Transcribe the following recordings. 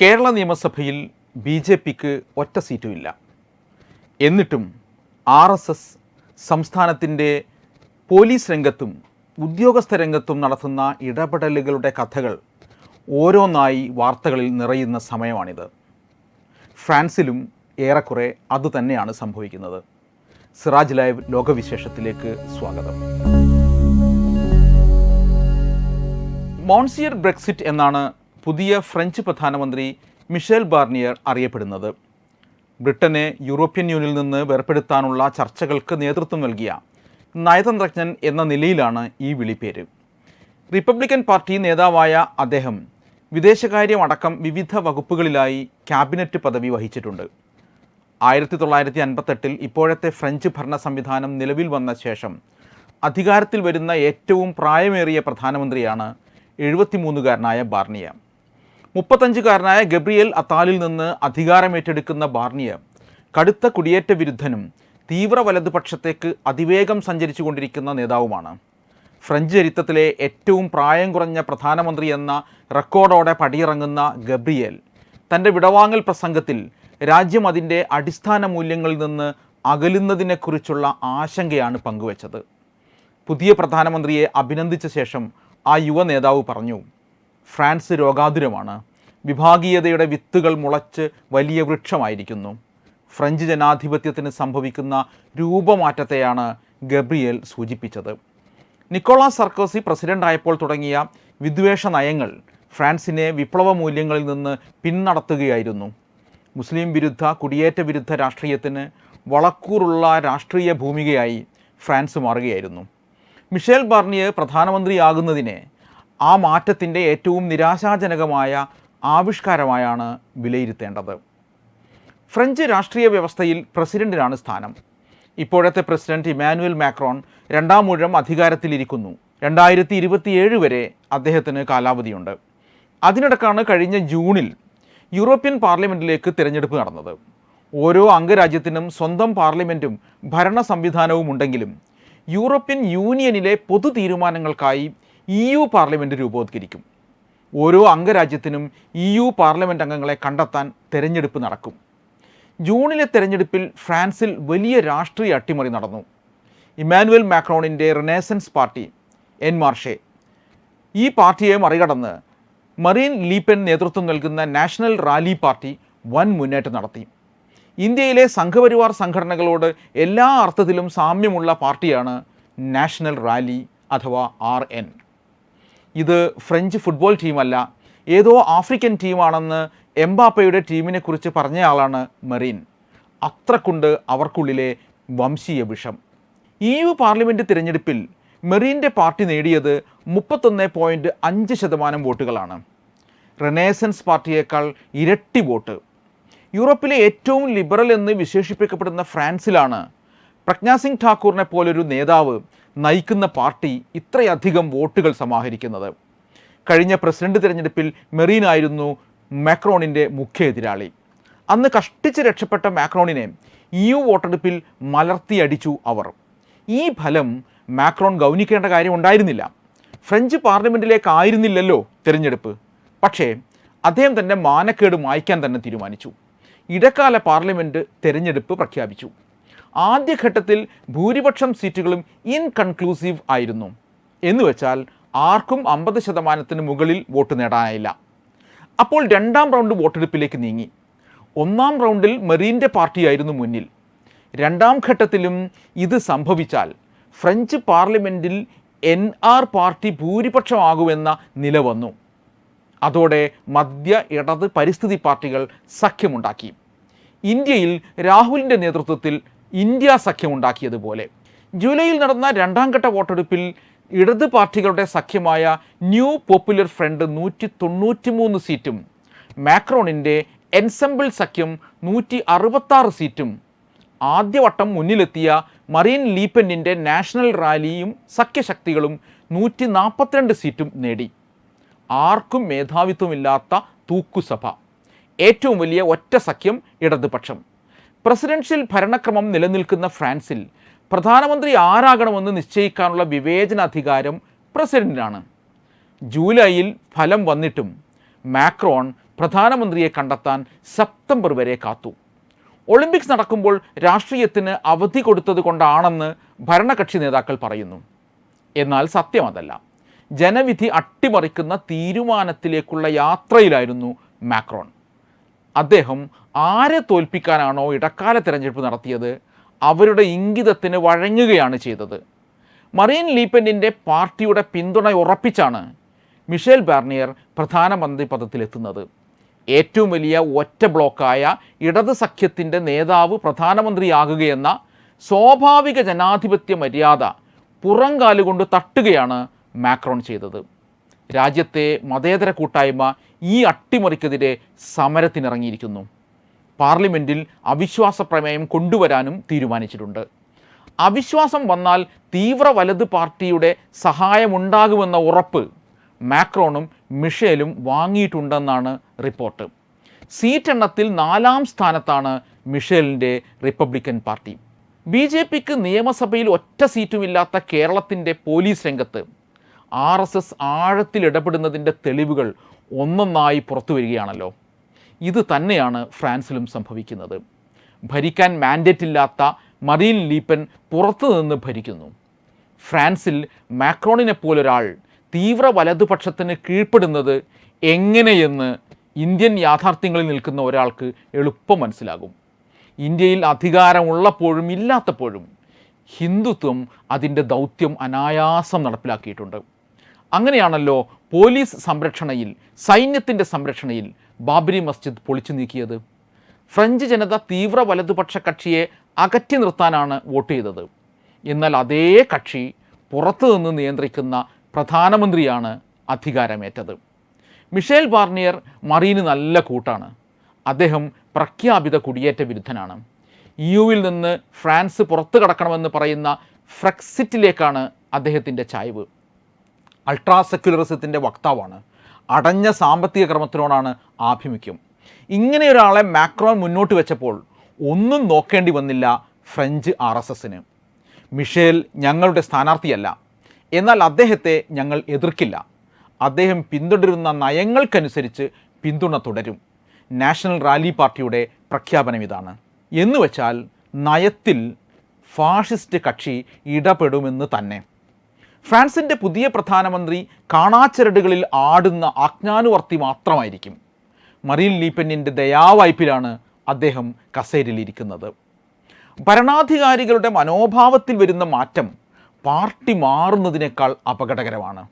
കേരള നിയമസഭയിൽ B J പിക്ക് ഒറ്റ സീറ്റുമില്ല. എന്നിട്ടും ആർ എസ് എസ് സംസ്ഥാനത്തിന്റെ പോലീസ് രംഗത്തും ഉദ്യോഗസ്ഥ രംഗത്തും നടത്തുന്ന ഇടപെടലുകളുടെ കഥകൾ ഓരോന്നായി വാർത്തകളിൽ നിറയുന്ന സമയമാണിത്. ഫ്രാൻസിലും ഏറെക്കുറെ അതുതന്നെയാണ് സംഭവിക്കുന്നത്. സിറാജ് ലൈവ് ലോകവിശേഷത്തിലേക്ക് സ്വാഗതം. മോൺസിയർ ബ്രെക്സിറ്റ് എന്നാണ് പുതിയ ഫ്രഞ്ച് പ്രധാനമന്ത്രി മിഷേൽ ബാർണിയർ അറിയപ്പെടുന്നത്. ബ്രിട്ടനെ യൂറോപ്യൻ യൂണിയനിൽ നിന്ന് വേർപ്പെടുത്താനുള്ള ചർച്ചകൾക്ക് നേതൃത്വം നൽകിയ നയതന്ത്രജ്ഞൻ എന്ന നിലയിലാണ് ഈ വിളിപ്പേര്. റിപ്പബ്ലിക്കൻ പാർട്ടി നേതാവായ അദ്ദേഹം വിദേശകാര്യം അടക്കം വിവിധ വകുപ്പുകളിലായി ക്യാബിനറ്റ് പദവി വഹിച്ചിട്ടുണ്ട്. ആയിരത്തി തൊള്ളായിരത്തി അൻപത്തെട്ടിൽ ഇപ്പോഴത്തെ ഫ്രഞ്ച് ഭരണ സംവിധാനം നിലവിൽ വന്ന ശേഷം അധികാരത്തിൽ വരുന്ന ഏറ്റവും പ്രായമേറിയ പ്രധാനമന്ത്രിയാണ് എഴുപത്തിമൂന്നുകാരനായ ബാർണിയ മുപ്പത്തഞ്ചുകാരനായ ഗബ്രിയേൽ അത്താലിൽ നിന്ന് അധികാരമേറ്റെടുക്കുന്ന ബാർണിയ കടുത്ത കുടിയേറ്റ വിരുദ്ധനും തീവ്ര വലതുപക്ഷത്തേക്ക് അതിവേഗം സഞ്ചരിച്ചു കൊണ്ടിരിക്കുന്ന നേതാവുമാണ്. ഫ്രഞ്ച് ചരിത്രത്തിലെ ഏറ്റവും പ്രായം കുറഞ്ഞ പ്രധാനമന്ത്രി എന്ന റെക്കോർഡോടെ പടിയിറങ്ങുന്ന ഗബ്രിയേൽ തന്റെ വിടവാങ്ങൽ പ്രസംഗത്തിൽ രാജ്യം അതിന്റെ അടിസ്ഥാന മൂല്യങ്ങളിൽ നിന്ന് അകലുന്നതിനെക്കുറിച്ചുള്ള ആശങ്കയാണ് പങ്കുവച്ചത്. പുതിയ പ്രധാനമന്ത്രിയെ അഭിനന്ദിച്ച ശേഷം ആ യുവ നേതാവ് പറഞ്ഞു ഫ്രാൻസ് രോഗാതുരമാണ്. വിഭാഗീയതയുടെ വിത്തുകൾ മുളച്ച് വലിയ വൃക്ഷമായിരിക്കുന്നു. ഫ്രഞ്ച് ജനാധിപത്യത്തിന് സംഭവിക്കുന്ന രൂപമാറ്റത്തെയാണ് ഗബ്രിയേൽ സൂചിപ്പിച്ചത്. നിക്കോളാസ് സർക്കോസി പ്രസിഡന്റായപ്പോൾ തുടങ്ങിയ വിദ്വേഷ നയങ്ങൾ ഫ്രാൻസിനെ വിപ്ലവ മൂല്യങ്ങളിൽ നിന്ന് പിന്നടത്തുകയായിരുന്നു. മുസ്ലിം വിരുദ്ധ കുടിയേറ്റ വിരുദ്ധ രാഷ്ട്രീയത്തിന് വളക്കൂറുള്ള രാഷ്ട്രീയ ഭൂമികയായി ഫ്രാൻസ് മാറുകയായിരുന്നു. മിഷേൽ ബാർണിയെ പ്രധാനമന്ത്രിയാകുന്നതിനെ ആ മാറ്റത്തിന്റെ ഏറ്റവും നിരാശാജനകമായ ആവിഷ്കാരമായാണ് വിലയിരുത്തേണ്ടത്. ഫ്രഞ്ച് രാഷ്ട്രീയ വ്യവസ്ഥയിൽ പ്രസിഡന്റിനാണ് സ്ഥാനം. ഇപ്പോഴത്തെ പ്രസിഡന്റ് ഇമാനുവൽ മാക്രോൺ രണ്ടാം മുഴം അധികാരത്തിലിരിക്കുന്നു. രണ്ടായിരത്തി ഇരുപത്തിയേഴ് വരെ അദ്ദേഹത്തിന് കാലാവധിയുണ്ട്. അതിനിടക്കാണ് കഴിഞ്ഞ ജൂണിൽ യൂറോപ്യൻ പാർലമെന്റിലേക്ക് തിരഞ്ഞെടുപ്പ് നടന്നത്. ഓരോ അംഗരാജ്യത്തിനും സ്വന്തം പാർലമെന്റും ഭരണ സംവിധാനവും ഉണ്ടെങ്കിലും യൂറോപ്യൻ യൂണിയനിലെ പൊതു തീരുമാനങ്ങൾക്കായി ഇ യു പാർലമെന്റ് രൂപവത്കരിക്കും. ഓരോ അംഗരാജ്യത്തിനും ഇ യു പാർലമെന്റ് അംഗങ്ങളെ കണ്ടെത്താൻ തെരഞ്ഞെടുപ്പ് നടക്കും. ജൂണിലെ തെരഞ്ഞെടുപ്പിൽ ഫ്രാൻസിൽ വലിയ രാഷ്ട്രീയ അട്ടിമറി നടന്നു. ഇമ്മാനുവൽ മാക്രോണിന്റെ റിനേസൻസ് പാർട്ടി എൻ മാർഷെ. ഈ പാർട്ടിയെ മറികടന്ന് മറീൻ ലീപ്പൻ നേതൃത്വം നൽകുന്ന നാഷണൽ റാലി പാർട്ടി വൻ മുന്നേറ്റം നടത്തി. ഇന്ത്യയിലെ സംഘപരിവാർ സംഘടനകളോട് എല്ലാ അർത്ഥത്തിലും സാമ്യമുള്ള പാർട്ടിയാണ് നാഷണൽ റാലി അഥവാ ആർ എൻ. ഇത് ഫ്രഞ്ച് ഫുട്ബോൾ ടീമല്ല. ഏതോ ആഫ്രിക്കൻ ടീമാണെന്ന് എംബാപ്പയുടെ ടീമിനെ ടീമിനെക്കുറിച്ച് പറഞ്ഞയാളാണ് മെറീൻ. അത്രക്കുണ്ട് അവർക്കുള്ളിലെ വംശീയ വിഷം. ഈ യു പാർലമെന്റ് തിരഞ്ഞെടുപ്പിൽ മെറീന്റെ പാർട്ടി നേടിയത് മുപ്പത്തൊന്ന് പോയിന്റ് അഞ്ച് ശതമാനം വോട്ടുകളാണ്. റെനേസൻസ് പാർട്ടിയേക്കാൾ ഇരട്ടി വോട്ട്. യൂറോപ്പിലെ ഏറ്റവും ലിബറൽ എന്ന് വിശേഷിപ്പിക്കപ്പെടുന്ന ഫ്രാൻസിലാണ് പ്രജ്ഞാസിംഗ് ഠാക്കൂറിനെ പോലൊരു നേതാവ് നയിക്കുന്ന പാർട്ടി ഇത്രയധികം വോട്ടുകൾ സമാഹരിക്കുന്നത്. കഴിഞ്ഞ പ്രസിഡന്റ് തിരഞ്ഞെടുപ്പിൽ മെറീനായിരുന്നു മാക്രോണിന്റെ മുഖ്യ എതിരാളി. അന്ന് കഷ്ടിച്ച് രക്ഷപ്പെട്ട മാക്രോണിനെ യു വോട്ടെടുപ്പിൽ മലർത്തിയടിച്ചു അവർ. ഈ ഫലം മാക്രോൺ ഗൗനിക്കേണ്ട കാര്യം ഉണ്ടായിരുന്നില്ല. ഫ്രഞ്ച് പാർലമെന്റിലേക്കായിരുന്നില്ലല്ലോ തിരഞ്ഞെടുപ്പ്. പക്ഷേ അദ്ദേഹം തന്നെ മാനക്കേട് മായ്ക്കാൻ തന്നെ തീരുമാനിച്ചു. ഇടക്കാല പാർലമെന്റ് തിരഞ്ഞെടുപ്പ് പ്രഖ്യാപിച്ചു. ആദ്യഘട്ടത്തിൽ ഭൂരിപക്ഷം സീറ്റുകളും ഇൻകൺക്ലൂസീവ് ആയിരുന്നു. എന്നുവെച്ചാൽ ആർക്കും അമ്പത് ശതമാനത്തിന് മുകളിൽ വോട്ട് നേടാനായില്ല. അപ്പോൾ രണ്ടാം റൗണ്ട് വോട്ടെടുപ്പിലേക്ക് നീങ്ങി. ഒന്നാം റൗണ്ടിൽ മെറീന്റെ പാർട്ടിയായിരുന്നു മുന്നിൽ. രണ്ടാം ഘട്ടത്തിലും ഇത് സംഭവിച്ചാൽ ഫ്രഞ്ച് പാർലമെന്റിൽ എൻ ആർ പാർട്ടി ഭൂരിപക്ഷമാകുമെന്ന നില വന്നു. അതോടെ മധ്യ ഇടത് പരിസ്ഥിതി പാർട്ടികൾ സഖ്യമുണ്ടാക്കി. ഇന്ത്യയിൽ രാഹുലിന്റെ നേതൃത്വത്തിൽ ഇന്ത്യ സഖ്യം ഉണ്ടാക്കിയതുപോലെ ജൂലൈയിൽ നടന്ന രണ്ടാം ഘട്ട വോട്ടെടുപ്പിൽ ഇടത് പാർട്ടികളുടെ സഖ്യമായ ന്യൂ പോപ്പുലർ ഫ്രണ്ട് നൂറ്റി തൊണ്ണൂറ്റി മൂന്ന് സീറ്റും മാക്രോണിന്റെ എൻസെമ്പിൾ സഖ്യം നൂറ്റി അറുപത്താറ് സീറ്റും ആദ്യവട്ടം മുന്നിലെത്തിയ മറീൻ ലീപ്പനിന്റെ നാഷണൽ റാലിയും സഖ്യശക്തികളും നൂറ്റി നാൽപ്പത്തിരണ്ട് സീറ്റും നേടി. ആർക്കും മേധാവിത്വമില്ലാത്ത തൂക്കുസഭ. ഏറ്റവും വലിയ ഒറ്റ സഖ്യം ഇടതുപക്ഷം. പ്രസിഡൻഷ്യൽ ഭരണക്രമം നിലനിൽക്കുന്ന ഫ്രാൻസിൽ പ്രധാനമന്ത്രി ആരാകണമെന്ന് നിശ്ചയിക്കാനുള്ള വിവേചനാധികാരം പ്രസിഡന്റിനാണ്. ജൂലൈയിൽ ഫലം വന്നിട്ടും മാക്രോൺ പ്രധാനമന്ത്രിയെ കണ്ടെത്താൻ സെപ്റ്റംബർ വരെ കാത്തു. ഒളിമ്പിക്സ് നടക്കുമ്പോൾ രാഷ്ട്രീയത്തിന് അവധി കൊടുത്തത് കൊണ്ടാണെന്ന് ഭരണകക്ഷി നേതാക്കൾ പറയുന്നു. എന്നാൽ സത്യം അതല്ല. ജനവിധി അട്ടിമറിക്കുന്ന തീരുമാനത്തിലേക്കുള്ള യാത്രയിലായിരുന്നു മാക്രോൺ. അദ്ദേഹം ആരെ തോൽപ്പിക്കാനാണോ ഇടക്കാല തിരഞ്ഞെടുപ്പ് നടത്തിയത്? അവരുടെ ഇംഗിതത്തിന് വഴങ്ങുകയാണ് ചെയ്തത്. മറീൻ ലീപ്പനിന്റെ പാർട്ടിയുടെ പിന്തുണ ഉറപ്പിച്ചാണ് മിഷേൽ ബാർണിയർ പ്രധാനമന്ത്രി പദത്തിലെത്തുന്നത്. ഏറ്റവും വലിയ ഒറ്റ ബ്ലോക്കായ ഇടത് സഖ്യത്തിന്റെ നേതാവ് പ്രധാനമന്ത്രിയാകുകയെന്ന സ്വാഭാവിക ജനാധിപത്യ മര്യാദ പുറംകാലുകൊണ്ട് തട്ടുകയാണ് മാക്രോൺ ചെയ്തത്. രാജ്യത്തെ മതേതര കൂട്ടായ്മ ഈ അട്ടിമറിക്കെതിരെ സമരത്തിനിറങ്ങിയിരിക്കുന്നു. പാർലമെന്റിൽ അവിശ്വാസ പ്രമേയം കൊണ്ടുവരാനും തീരുമാനിച്ചിട്ടുണ്ട്. അവിശ്വാസം വന്നാൽ തീവ്ര വലത് പാർട്ടിയുടെ സഹായമുണ്ടാകുമെന്ന ഉറപ്പ് മാക്രോണും മിഷേലും വാങ്ങിയിട്ടുണ്ടെന്നാണ് റിപ്പോർട്ട്. സീറ്റ് എണ്ണത്തിൽ നാലാം സ്ഥാനത്താണ് മിഷേലിന്റെ റിപ്പബ്ലിക്കൻ പാർട്ടി. ബി ജെ പിക്ക് നിയമസഭയിൽ ഒറ്റ സീറ്റുമില്ലാത്ത കേരളത്തിന്റെ പോലീസ് രംഗത്ത് ആർ എസ് എസ് ആഴത്തിൽ ഇടപെടുന്നതിന്റെ തെളിവുകൾ ഒന്നൊന്നായി പുറത്തു വരികയാണല്ലോ. ഇത് തന്നെയാണ് ഫ്രാൻസിലും സംഭവിക്കുന്നത്. ഭരിക്കാൻ മാൻഡേറ്റ് ഇല്ലാത്ത മറീൻ ലീപ്പൻ പുറത്തു നിന്ന് ഭരിക്കുന്നു. ഫ്രാൻസിൽ മാക്രോണിനെ പോലൊരാൾ തീവ്ര വലതുപക്ഷത്തിന് കീഴ്പ്പെടുന്നത് എങ്ങനെയെന്ന് ഇന്ത്യൻ യാഥാർത്ഥ്യങ്ങളിൽ നിൽക്കുന്ന ഒരാൾക്ക് എളുപ്പം മനസ്സിലാകും. ഇന്ത്യയിൽ അധികാരമുള്ളപ്പോഴും ഇല്ലാത്തപ്പോഴും ഹിന്ദുത്വം അതിന്റെ ദൗത്യം അനായാസം നടപ്പിലാക്കിയിട്ടുണ്ട്. അങ്ങനെയാണല്ലോ പോലീസ് സംരക്ഷണയിൽ സൈന്യത്തിന്റെ സംരക്ഷണയിൽ ബാബരി മസ്ജിദ് പൊളിച്ചു നീക്കിയത്. ഫ്രഞ്ച് ജനത തീവ്ര വലതുപക്ഷ കക്ഷിയെ അകറ്റി നിർത്താനാണ് വോട്ട് ചെയ്തത്. എന്നാൽ അതേ കക്ഷി പുറത്തുനിന്ന് നിയന്ത്രിക്കുന്ന പ്രധാനമന്ത്രിയാണ് അധികാരമേറ്റത്. മിഷേൽ ബാർണിയർ മറീന് നല്ല കൂട്ടാണ്. അദ്ദേഹം പ്രഖ്യാപിത കുടിയേറ്റ വിരുദ്ധനാണ്. യുവിൽ നിന്ന് ഫ്രാൻസ് പുറത്തു കടക്കണമെന്ന് പറയുന്ന ഫ്രക്സിറ്റിലേക്കാണ് അദ്ദേഹത്തിന്റെ ചായ്വ്. അൾട്രാ സെക്യുലറിസത്തിന്റെ വക്താവാണ്. അടഞ്ഞ സാമ്പത്തിക ക്രമത്തിനോടാണ് ആഭിമുഖ്യം. ഇങ്ങനെ ഒരാളെ മാക്രോൺ മുന്നോട്ട് വെച്ചപ്പോൾ ഒന്നും നോക്കേണ്ടി വന്നില്ല ഫ്രഞ്ച് ആർ എസ് എസിന് മിഷേൽ ഞങ്ങളുടെ സ്ഥാനാർത്ഥിയല്ല. എന്നാൽ അദ്ദേഹത്തെ ഞങ്ങൾ എതിർക്കില്ല. അദ്ദേഹം പിന്തുടരുന്ന നയങ്ങൾക്കനുസരിച്ച് പിന്തുണ തുടരും. നാഷണൽ റാലി പാർട്ടിയുടെ പ്രഖ്യാപനം ഇതാണ്. എന്നുവെച്ചാൽ നയത്തിൽ ഫാഷിസ്റ്റ് കക്ഷി ഇടപെടുമെന്ന് തന്നെ. ഫ്രാൻസിന്റെ പുതിയ പ്രധാനമന്ത്രി കാണാച്ചരടുകളിൽ ആടുന്ന ആജ്ഞാനുവർത്തി മാത്രമായിരിക്കും. മറീൻ ലീപ്പനിന്റെ ദയാവായ്പിലാണ് അദ്ദേഹം കസേരയിലിരിക്കുന്നത്. ഭരണാധികാരികളുടെ മനോഭാവത്തിൽ വരുന്ന മാറ്റം പാർട്ടി മാറുന്നതിനേക്കാൾ അപകടകരമാണ്.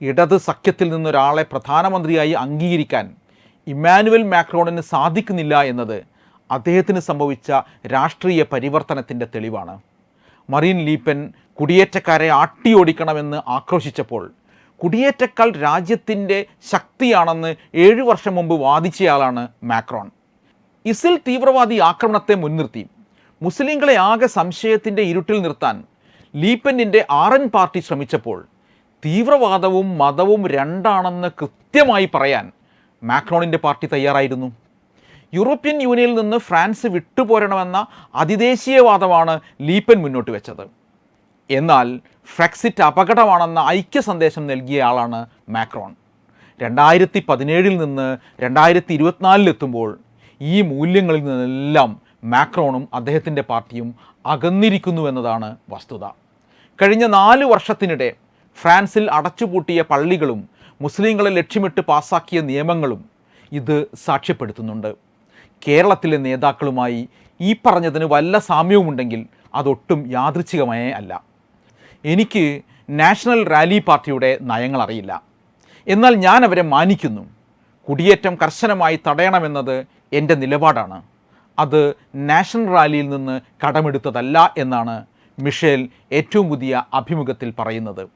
ഇടത് സഖ്യത്തിൽ നിന്നൊരാളെ പ്രധാനമന്ത്രിയായി അംഗീകരിക്കാൻ ഇമ്മാനുവൽ മാക്രോണിന് സാധിക്കുന്നില്ല എന്നത് അദ്ദേഹത്തിന് സംഭവിച്ച രാഷ്ട്രീയ പരിവർത്തനത്തിന്റെ തെളിവാണ്. മറീൻ ലീപ്പൻ കുടിയേറ്റക്കാരെ ആട്ടിയോടിക്കണമെന്ന് ആക്രോശിച്ചപ്പോൾ കുടിയേറ്റക്കാൾ രാജ്യത്തിന്റെ ശക്തിയാണെന്ന് ഏഴു വർഷം മുമ്പ് വാദിച്ചയാളാണ് മാക്രോൺ. ഇസിൽ തീവ്രവാദി ആക്രമണത്തെ മുൻനിർത്തി. മുസ്ലിങ്ങളെ ആകെ സംശയത്തിന്റെ ഇരുട്ടിൽ നിർത്താൻ ലീപ്പനിന്റെ ആർ എൻ പാർട്ടി ശ്രമിച്ചപ്പോൾ തീവ്രവാദവും മതവും രണ്ടാണെന്ന് കൃത്യമായി പറയാൻ മാക്രോണിന്റെ പാർട്ടി തയ്യാറായിരുന്നു. യൂറോപ്യൻ യൂണിയനിൽ നിന്ന് ഫ്രാൻസ് വിട്ടുപോരണമെന്ന അതിദേശീയവാദമാണ് ലീപ്പൻ മുന്നോട്ട് വെച്ചത്. എന്നാൽ ഫ്രെക്സിറ്റ് അപകടമാണെന്ന ഐക്യ സന്ദേശം നൽകിയയാളാണ് മാക്രോൺ. രണ്ടായിരത്തി പതിനേഴിൽ നിന്ന് രണ്ടായിരത്തി ഇരുപത്തിനാലിലെത്തുമ്പോൾ ഈ മൂല്യങ്ങളിൽ നിന്നെല്ലാം മാക്രോണും അദ്ദേഹത്തിന്റെ പാർട്ടിയും അകന്നിരിക്കുന്നുവെന്നതാണ് വസ്തുത. കഴിഞ്ഞ നാല് വർഷത്തിനിടെ ഫ്രാൻസിൽ അടച്ചുപൂട്ടിയ പള്ളികളും മുസ്ലിങ്ങളെ ലക്ഷ്യമിട്ട് പാസാക്കിയ നിയമങ്ങളും ഇത് സാക്ഷ്യപ്പെടുത്തുന്നുണ്ട്. കേരളത്തിലെ നേതാക്കളുമായി ഈ പറഞ്ഞതിന് വല്ല സാമ്യവുമുണ്ടെങ്കിൽ അതൊട്ടും യാദൃച്ഛികമേ അല്ല. എനിക്ക് നാഷണൽ റാലി പാർട്ടിയുടെ നയങ്ങൾ അറിയില്ല. എന്നാൽ ഞാൻ അവരെ മാനിക്കുന്നു. കുടിയേറ്റം കർശനമായി തടയണമെന്നത് എന്റെ നിലപാടാണ്. അത് നാഷണൽ റാലിയിൽ നിന്ന് കടമെടുത്തതല്ല എന്നാണ് മിഷേൽ ഏറ്റവും പുതിയ അഭിമുഖത്തിൽ പറയുന്നത്.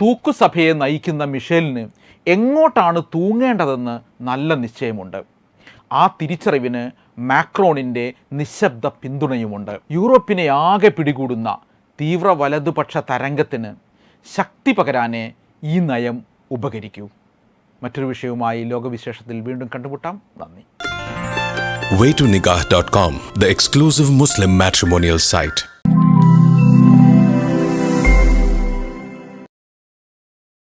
തൂക്കുസഭയെ നയിക്കുന്ന മിഷേലിന് എങ്ങോട്ടാണ് തൂങ്ങേണ്ടതെന്ന് നല്ല നിശ്ചയമുണ്ട്. ആ തിരിച്ചറിവിന് മാക്രോണിന്റെ നിശബ്ദ പിന്തുണയുമുണ്ട്. യൂറോപ്പിനെ ആകെ പിടികൂടുന്ന തീവ്ര വലതുപക്ഷ തരംഗത്തിന് ശക്തി പകരാനേ ഈ നയം ഉപകരിക്കൂ. മറ്റൊരു വിഷയവുമായി ലോകവിശേഷത്തിൽ വീണ്ടും കണ്ടുമുട്ടാം. നന്ദി. Waytonikah.com, the exclusive Muslim matrimonial site.